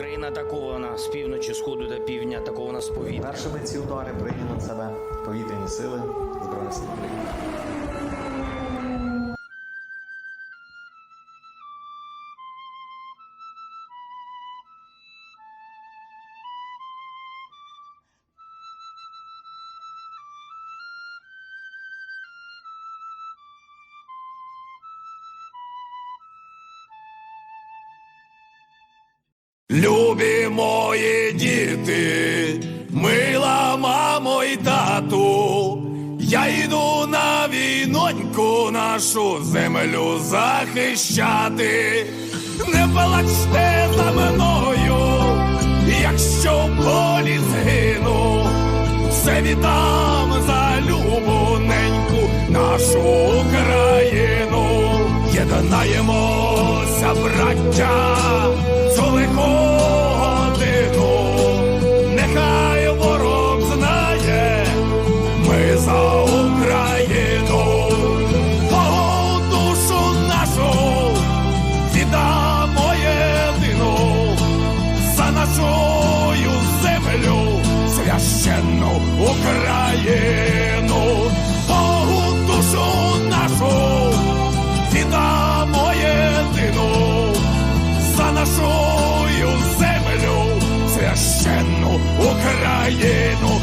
Україна атакована з півночі, сходу до півдня, атакована з повітря. Першими ці удари прийняли на себе повітряні сили Збройних сил України. Любі мої діти, мила мамо і тату, я йду на війноньку нашу землю захищати. Не плачте за мною, якщо в полі згину, все віддам за любоненьку нашу Україну. Єднаємося, браття, цю священну Україну, Богу душу нашу віддамо єдину за нашою землю, священну Україну.